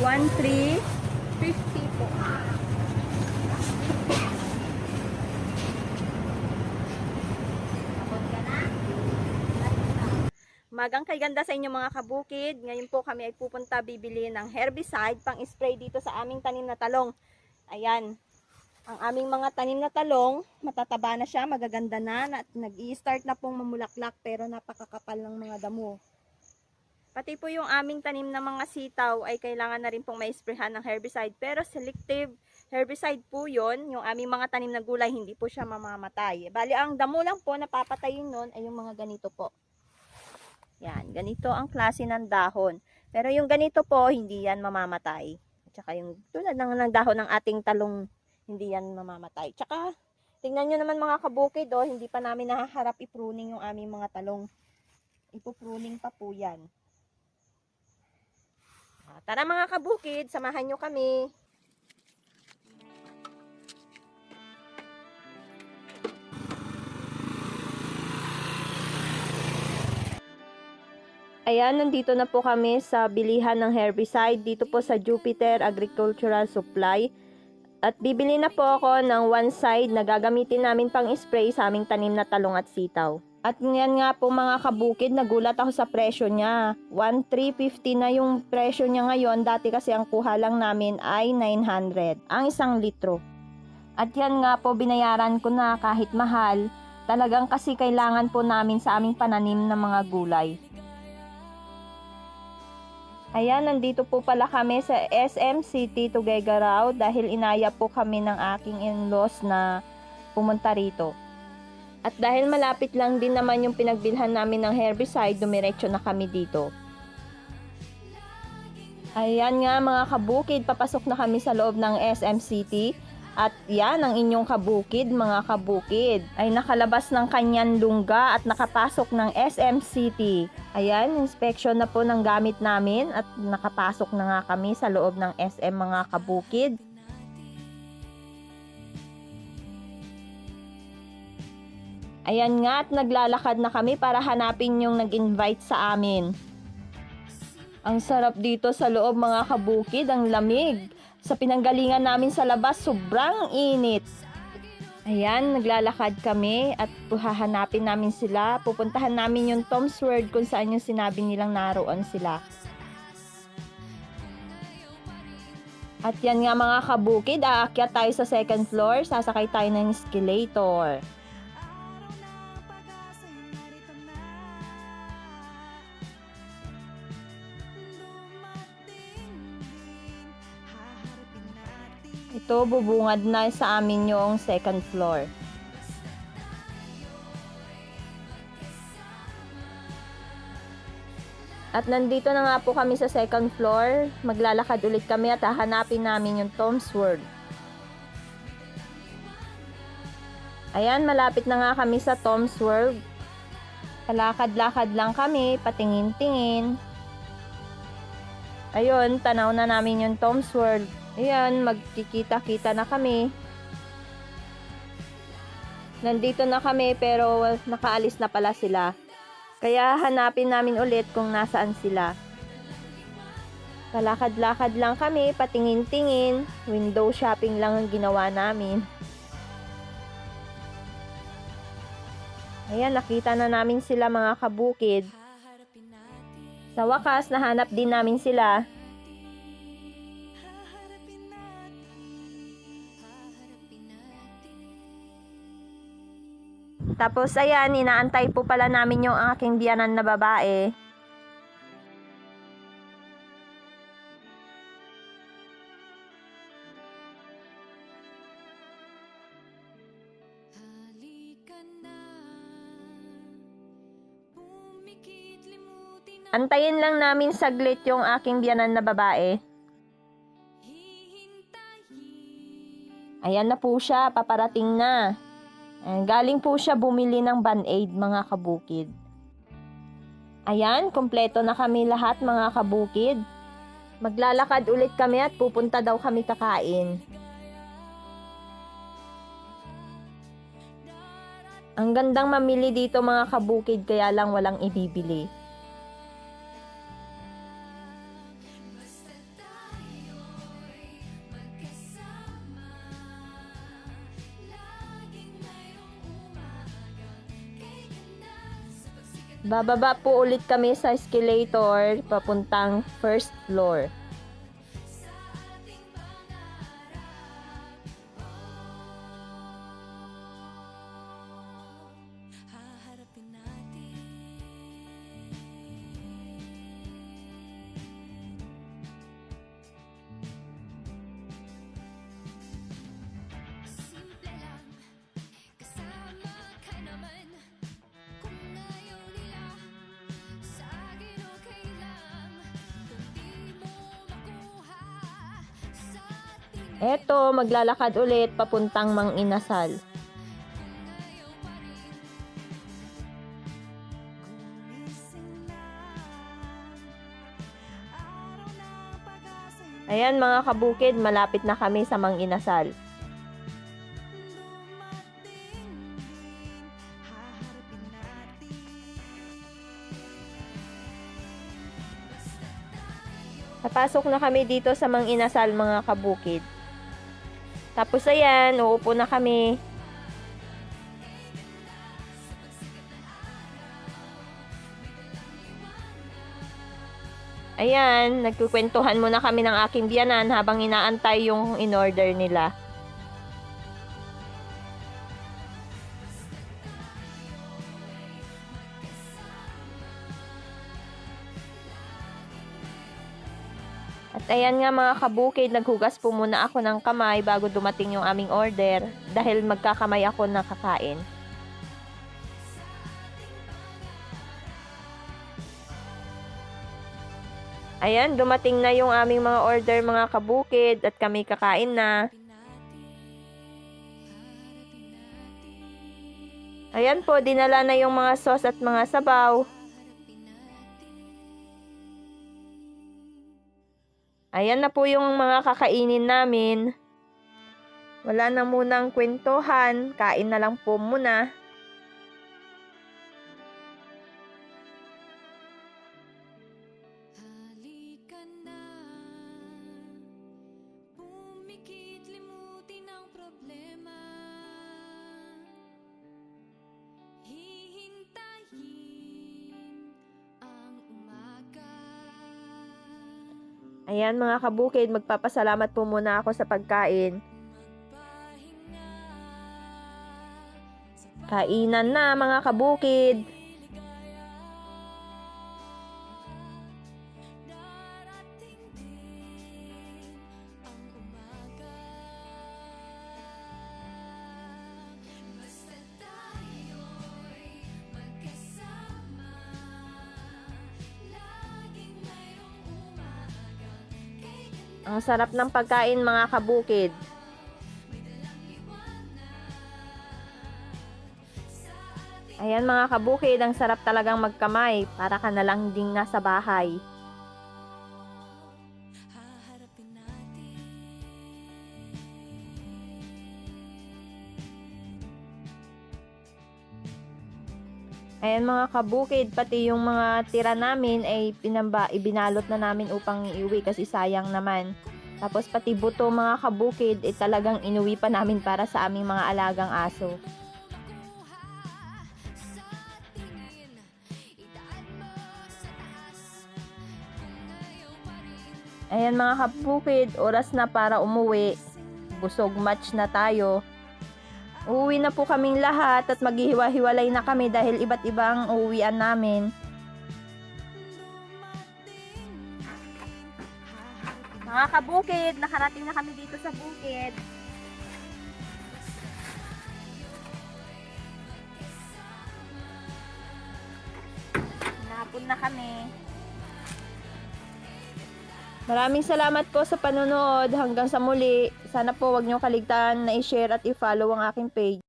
1,3. 50 po. Magang kay ganda sa inyo mga kabukid. Ngayon po kami ay pupunta bibili ng herbicide pang spray dito sa aming tanim na talong. Ayan. Ang aming mga tanim na talong, matataba na siya, magaganda na, nag-i-start na pong mamulaklak pero napakakapal ng mga damo. Pati po yung aming tanim na mga sitaw ay kailangan na rin pong ma-sprayhan ng herbicide pero selective herbicide po yon yung aming mga tanim na gulay hindi po siya mamamatay. Bali ang damo lang po napapatayin nun ay yung mga ganito po. Yan, ganito ang klase ng dahon. Pero yung ganito po, hindi yan mamamatay. Tsaka yung tulad ng, ng dahon ng ating talong, hindi yan mamamatay. Tsaka, tingnan nyo naman mga kabukid, oh, hindi pa namin nahaharap i-pruning yung aming mga talong. Ipupruning pa po yan. Tara mga kabukid, samahan nyo kami. Ayan, nandito na po kami sa bilihan ng herbicide dito po sa Jupiter Agricultural Supply. At bibili na po ako ng one side na gagamitin namin pang spray sa aming tanim na talong at sitaw. At yan nga po mga kabukid, nagulat ako sa presyo niya. 1,350 na yung presyo niya ngayon. Dati kasi ang kuha lang namin ay 900 ang isang litro. At yan nga po binayaran ko na kahit mahal. Talagang kasi kailangan po namin sa aming pananim ng mga gulay. Ayan, nandito po pala kami sa SM City Tuguegarao dahil inaya po kami ng aking in-laws na pumunta rito. At dahil malapit lang din naman yung pinagbilhan namin ng herbicide, dumiretso na kami dito. Ayan nga mga kabukid, papasok na kami sa loob ng SM City. At yan ang inyong kabukid mga kabukid ay nakalabas ng kanyang lungga at nakapasok ng SM City. Ayan, inspection na po ng gamit namin at nakapasok na nga kami sa loob ng SM mga kabukid. Ayan nga at naglalakad na kami para hanapin yung nag-invite sa amin. Ang sarap dito sa loob mga kabukid, ang lamig. Sa pinanggalingan namin sa labas, sobrang init. Ayan, naglalakad kami at hahanapin namin sila. Pupuntahan namin yung Tom's World kung saan yung sinabi nilang naroon sila. At yan nga mga kabukid, aakyat tayo sa second floor, sasakay tayo ng escalator. Ito, bubungad na sa amin yung second floor. At nandito na nga po kami sa second floor. Maglalakad ulit kami at hahanapin namin yung Tom's World. Ayan, malapit na nga kami sa Tom's World. Kalakad-lakad lang kami, patingin-tingin. Ayun, tanaw na namin yung Tom's World. Ayan, magkikita-kita na kami. Nandito na kami pero nakaalis na pala sila. Kaya hanapin namin ulit kung nasaan sila. Kalakad-lakad lang kami, patingin-tingin. Window shopping lang ang ginawa namin. Ayan, nakita na namin sila mga kabukid. Sa wakas, nahanap din namin sila. Tapos ayan, inaantay po pala namin yung aking biyanan na babae. Antayin lang namin saglit yung aking biyanan na babae. Ayan na po siya, paparating na. Ayan, galing po siya bumili ng band-aid mga kabukid. Ayan, kompleto na kami lahat mga kabukid. Maglalakad ulit kami at pupunta daw kami kakain. Ang gandang mamili dito mga kabukid kaya lang walang ibibili. Bababa po ulit kami sa escalator papuntang first floor. Eto, maglalakad ulit papuntang Mang Inasal. Ayan mga kabukid, malapit na kami sa Mang Inasal. Napasok na kami dito sa Mang Inasal mga kabukid. Tapos ayan, uupo na kami. Ayan, nagkukwentuhan muna kami ng aking biyanan habang inaantay yung in-order nila. Ayan nga mga kabukid, naghugas po muna ako ng kamay bago dumating yung aming order dahil magkakamay ako ng kakain. Ayan, dumating na yung aming mga order mga kabukid at kami kakain na. Ayan po, dinala na yung mga sauce at mga sabaw. Ayan na po yung mga kakainin namin. Wala na munang kwentuhan. Kain na lang po muna. Ayan mga kabukid, magpapasalamat po muna ako sa pagkain. Kainan na mga kabukid. Ang sarap ng pagkain mga kabukid. Ayan mga kabukid, ang sarap talagang magkamay para ka na lang ding nasa bahay. Ayan mga kabukid, pati yung mga tira namin ay pinamba, ibinalot na namin upang iuwi kasi sayang naman. Tapos pati buto mga kabukid, eh talagang inuwi pa namin para sa aming mga alagang aso. Ayan mga kabukid, oras na para umuwi. Busog match na tayo. Uuwi na po kaming lahat at maghihiwa-hiwalay na kami dahil iba't ibang uuwian namin. Mga kabukid, nakarating na kami dito sa bukid. Napon na kami. Maraming salamat po sa panonood. Hanggang sa muli. Sana po wag niyo kaligtaan na i-share at i-follow ang aking page.